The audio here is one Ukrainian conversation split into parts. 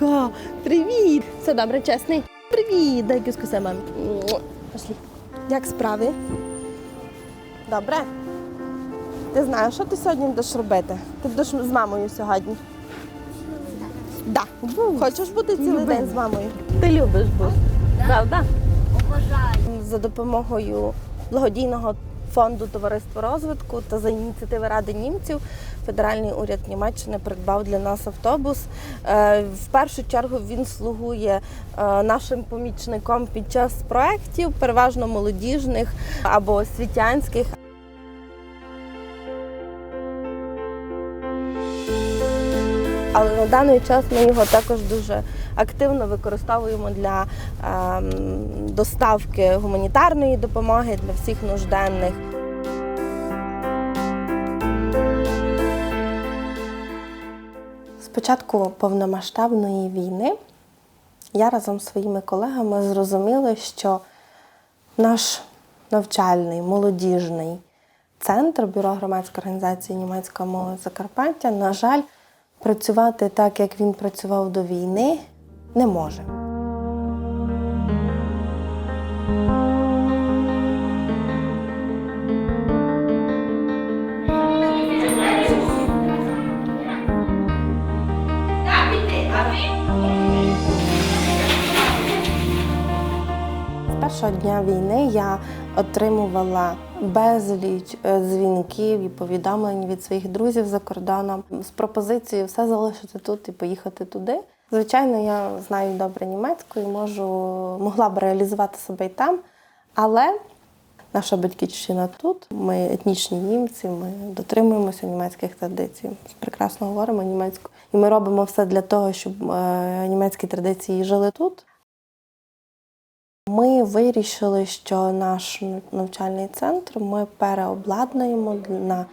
Зайка, привіт! Все добре, чесний? Привіт, дай кискуся мамі. Муа. Пошли. Як справи? Добре? Ти знаєш, що ти сьогодні будеш робити? Ти будеш з мамою сьогодні? Так. Да. Хочеш бути цілий день з мамою? Ти любиш бути, правда? За допомогою благодійного фонду товариства розвитку та за ініціативи Ради німців федеральний уряд Німеччини придбав для нас автобус. Е, В першу чергу він слугує е, нашим помічником під час проєктів, переважно молодіжних або освітянських. Але на даний час ми його також дуже активно використовуємо для ем, доставки гуманітарної допомоги для всіх нужденних. Початку повномасштабної війни я разом з своїми колегами зрозуміла, що наш навчальний молодіжний центр бюро громадської організації Німецька молодь Закарпаття, на жаль, працювати так, як він працював до війни, не може. Першого дня війни я отримувала безліч е, дзвінків і повідомлень від своїх друзів за кордоном з пропозицією все залишити тут і поїхати туди. Звичайно, я знаю добре німецьку і можу могла б реалізувати себе і там, але наша батьківщина тут. Ми етнічні німці, ми дотримуємося німецьких традицій. Прекрасно говоримо німецьку, і ми робимо все для того, щоб е, німецькі традиції жили тут. Ми вирішили, що наш навчальний центр ми переобладнуємо на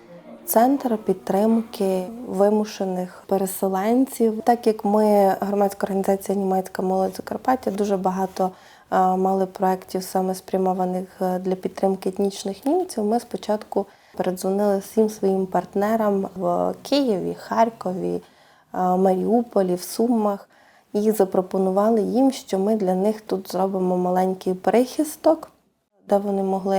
центр підтримки вимушених переселенців. Так як ми, громадська організація Німецька молодь Закарпаття, дуже багато е, мали проєктів саме спрямованих е, для підтримки етнічних німців. Ми спочатку передзвонили всім своїм партнерам в Києві, Харкові, е, Маріуполі, в Сумах і запропонували їм, що ми для них тут зробимо маленький прихисток, де вони могли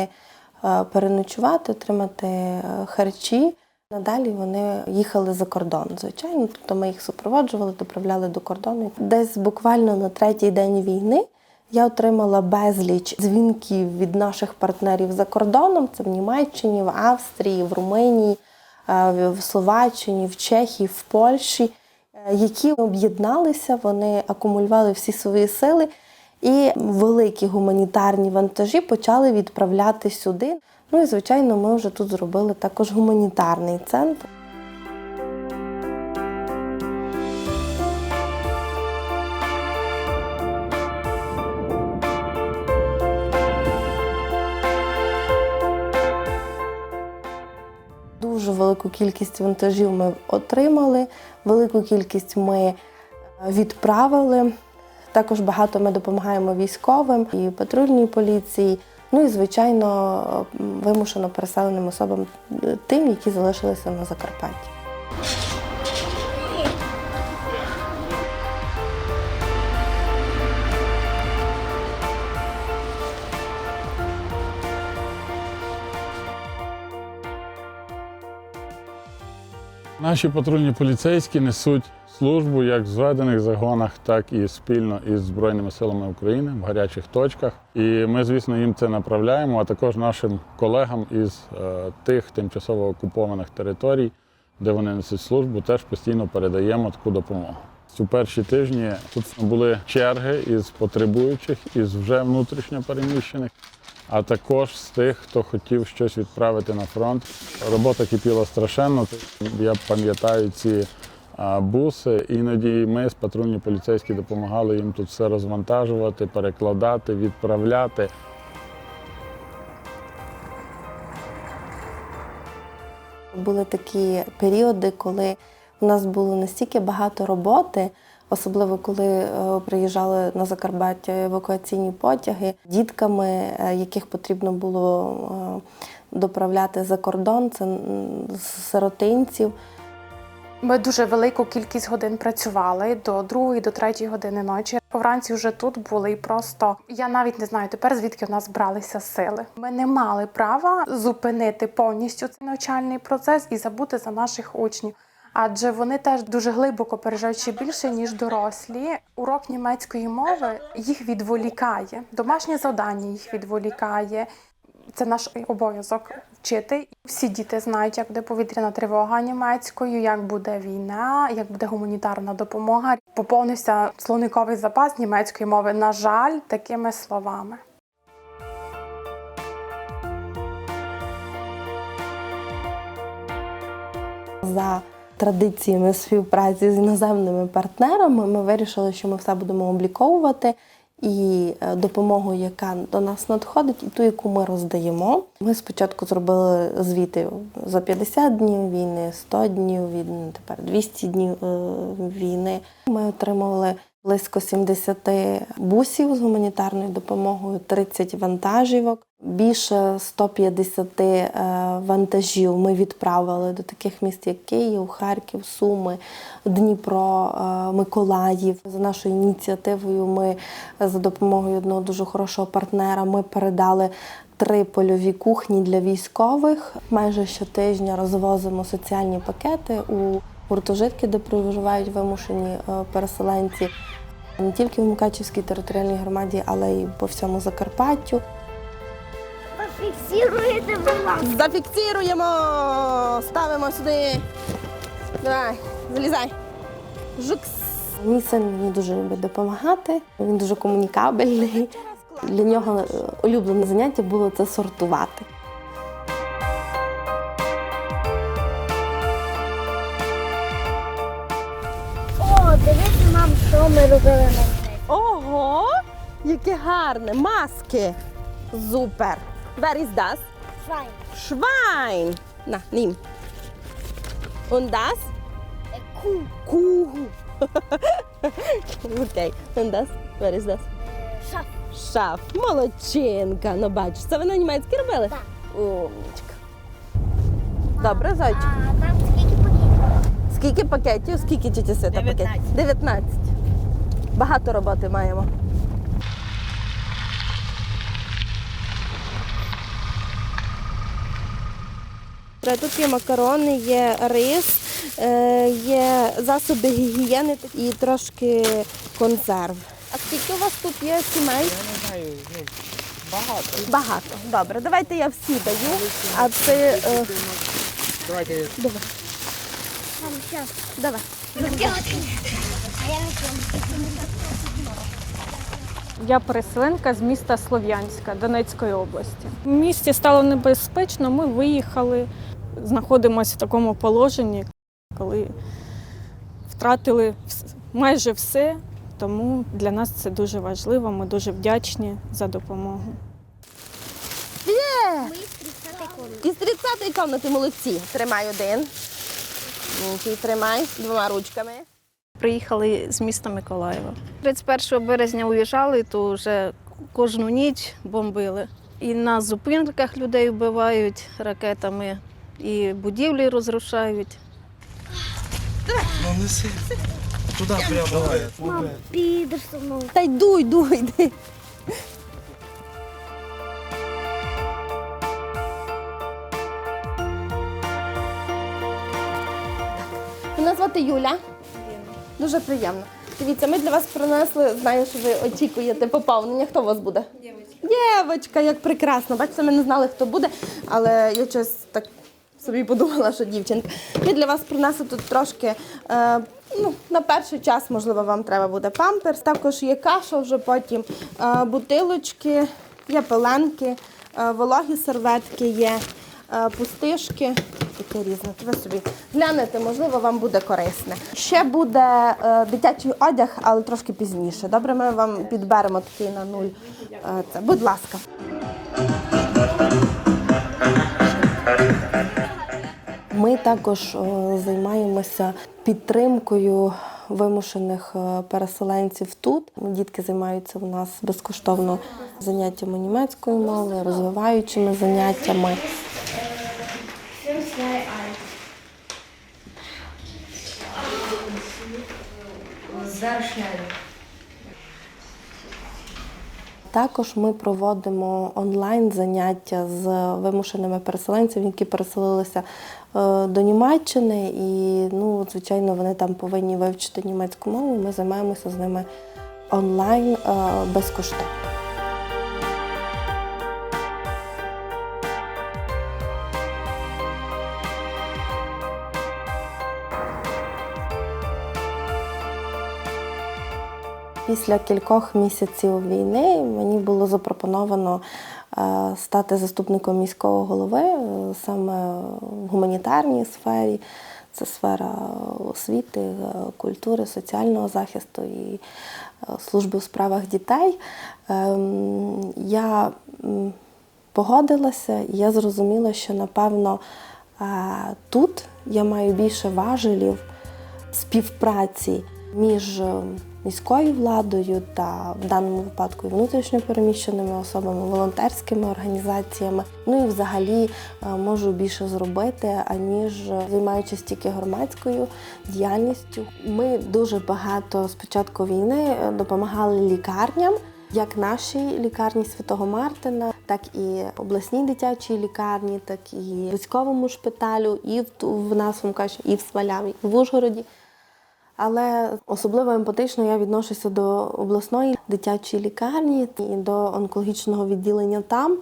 е, переночувати, отримати е, харчі. Надалі вони їхали за кордон, звичайно. Тобто ми їх супроводжували, доправляли до кордону. Десь буквально на третій день війни я отримала безліч дзвінків від наших партнерів за кордоном. Це в Німеччині, в Австрії, в Румунії, е, в Словаччині, в Чехії, в Польщі, які об'єдналися, вони акумулювали всі свої сили і великі гуманітарні вантажі почали відправляти сюди. Ну і звичайно, ми вже тут зробили також гуманітарний центр. Велику кількість вантажів ми отримали, велику кількість ми е, відправили. Також багато ми допомагаємо військовим і патрульній поліції. Ну і звичайно вимушено переселеним особам е, тим, які залишилися на Закарпатті. Наші патрульні поліцейські несуть службу як в зведених загонах, так і спільно із Збройними силами України в гарячих точках. І ми, звісно, їм це направляємо, а також нашим колегам із е, тих тимчасово окупованих територій, де вони несуть службу, теж постійно передаємо таку допомогу. У перші тижні тут були черги із потребуючих, із вже внутрішньо переміщених, а також з тих, хто хотів щось відправити на фронт. Робота кипіла страшенно. Я пам'ятаю ці буси. Іноді ми з патрульні поліцейські допомагали їм тут все розвантажувати, перекладати, відправляти. Були такі періоди, коли у нас було настільки багато роботи, особливо коли е, приїжджали на Закарпаття евакуаційні потяги, дітками, е, яких потрібно було е, доправляти за кордон, це сиротинців. Ми дуже велику кількість годин працювали до другої, до третьої години ночі. Вранці вже тут були і просто я навіть не знаю тепер, звідки в нас бралися сили. Ми не мали права зупинити повністю цей навчальний процес і забути за наших учнів. Адже вони теж дуже глибоко переживають ще більше ніж дорослі. Урок німецької мови їх відволікає. Домашнє завдання їх відволікає. Це наш обов'язок вчити. Всі діти знають, як буде повітряна тривога німецькою, як буде війна, як буде гуманітарна допомога. Поповнився словниковий запас німецької мови, на жаль, такими словами. За традиціями співпраці з іноземними партнерами ми вирішили, що ми все будемо обліковувати. І е, допомогу, яка до нас надходить, і ту, яку ми роздаємо. Ми спочатку зробили звіти за 50 днів війни, 100 днів війни, тепер 200 днів е, війни. Ми отримали близько 70 бусів з гуманітарною допомогою, 30 вантажівок. Більше 150 е, вантажів ми відправили до таких міст, як Київ, Харків, Суми, Дніпро, е, Миколаїв. За нашою ініціативою ми за допомогою одного дуже хорошого партнера ми передали три польові кухні для військових. Майже щотижня розвозимо соціальні пакети у гуртожитки, де проживають вимушені е, переселенці. Не тільки в Мукачівській територіальній громаді, але й по всьому Закарпаттю. Фіксируєте, будь ласка. Зафіксируємо, ставимо сюди. Давай, залізай. Жукс. Мій син мені дуже любить допомагати. Він дуже комунікабельний. Для нього е, улюблене заняття було це сортувати. Ми робили на. Ого! Яке гарне! Маски! Супер! Where is das? Файн. Schwein! На, ним. Und das? Ку. Kuh. Окей. Und das? Where is das? Шаф. Шаф. Молодчинка. Ну бачиш, це ви на німецькій робили? Так. Умничка. Добре, зайчик. А там скільки пакетів? Скільки пакетів? Скільки пакетів? 19. Багато роботи маємо. Тут є макарони, є рис, е, є засоби гігієни і трошки консерв. А скільки у вас тут є сімей? Я не знаю, ну, багато. Багато. Добре, давайте я всі даю. А це. е, Давайте Давай, давай. Я переселенка з міста Слов'янська Донецької області. В місті стало небезпечно. Ми виїхали, знаходимося в такому положенні, коли втратили майже все. Тому для нас це дуже важливо. Ми дуже вдячні за допомогу. Ми з 30 комнати. Із 30-ї кімнати молодці. Тримай один. Тримай двома ручками. Приїхали з міста Миколаєва. 31 березня уїжджали, то вже кожну ніч бомбили. І на зупинках людей вбивають ракетами, і будівлі розрушають. Ну неси. Туди прямо. Мам, підеш зі мною. Та йду, йду, йди. Мене звати Юля. Дуже приємно. Дивіться, ми для вас принесли, знаю, що ви очікуєте поповнення. Хто у вас буде? Дівочка, як прекрасно. Бачите, ми не знали, хто буде, але я щось так собі подумала, що дівчинка. Ми для вас принесли тут трошки. Е, ну, на перший час, можливо, вам треба буде памперс. Також є каша, вже потім е, бутилочки, є пеленки, е, вологі серветки є, е, пустишки. Таке різне. Ви собі глянете, можливо, вам буде корисне. Ще буде е, дитячий одяг, але трошки пізніше. Добре, ми вам підберемо такий на нуль. Е, це. Будь ласка. Ми також о, займаємося підтримкою вимушених е, переселенців тут. Дітки займаються у нас безкоштовно заняттями німецької мови, розвиваючими заняттями zwei, eins. Sehr schnell. Також ми проводимо онлайн заняття з вимушеними переселенцями, які переселилися е, до Німеччини, і ну, звичайно, вони там повинні вивчити німецьку мову. Ми займаємося з ними онлайн е, безкоштовно. Після кількох місяців війни мені було запропоновано е, стати заступником міського голови е, саме в гуманітарній сфері. Це сфера освіти, е, культури, соціального захисту і служби у справах дітей. Ем, Я погодилася і я зрозуміла, що напевно тут я маю більше важелів співпраці між е, міською владою та в даному випадку і внутрішньо переміщеними особами, волонтерськими організаціями. Ну і взагалі е, можу більше зробити, аніж займаючись тільки громадською діяльністю. Ми дуже багато з початку війни е, допомагали лікарням. Як нашій лікарні Святого Мартина, так і обласній дитячій лікарні, так і військовому шпиталю, і в, в нас в Мкачі, і в Сваляві, і в Ужгороді. Але особливо емпатично я відношуся до обласної дитячої лікарні і до онкологічного відділення там,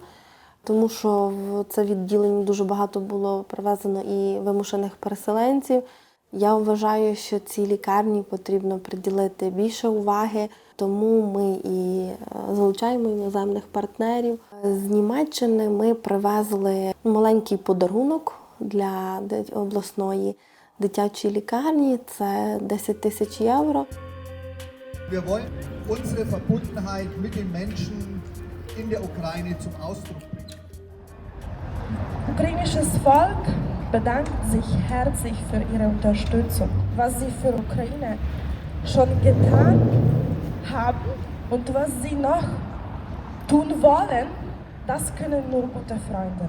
тому що в це відділення дуже багато було привезено і вимушених переселенців. Я вважаю, що цій лікарні потрібно приділити більше уваги, тому ми і е, залучаємо іноземних партнерів. З Німеччини ми привезли маленький подарунок для обласної дитячої лікарні. Це 10 тисяч євро. Wir wollen unsere Verbundenheit mit den Menschen in der Ukraine zum Ausdruck bringen. Ukrainisches Volk bedankt sich herzlich für ihre Unterstützung, was sie für Ukraine schon getan haben und was sie noch tun wollen. Das können nur gute Freunde.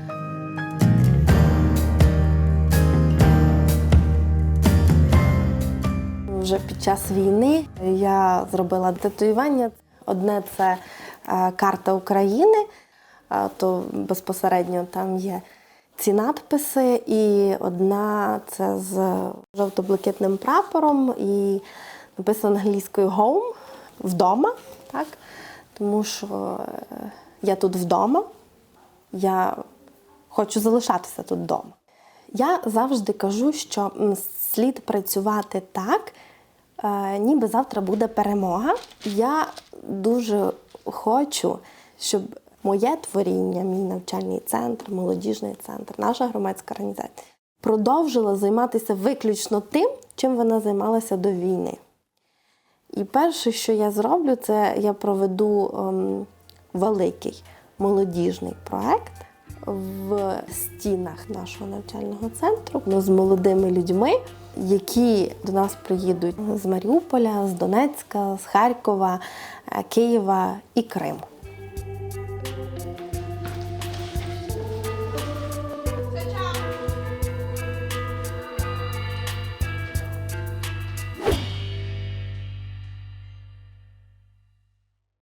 Вже під час війни я зробила татуювання. Одне це е, карта України, то безпосередньо там є ці надписи, і одна це з жовто-блакитним прапором і написано англійською home вдома, так? Тому що е, я тут вдома, я хочу залишатися тут вдома. Я завжди кажу, що слід працювати так, ніби завтра буде перемога. Я дуже хочу, щоб моє творіння, мій навчальний центр, молодіжний центр, наша громадська організація продовжила займатися виключно тим, чим вона займалася до війни. І перше, що я зроблю, це я проведу ем, великий молодіжний проект в стінах нашого навчального центру ну, з молодими людьми, які до нас приїдуть з Маріуполя, з Донецька, з Харкова, е, Києва і Криму.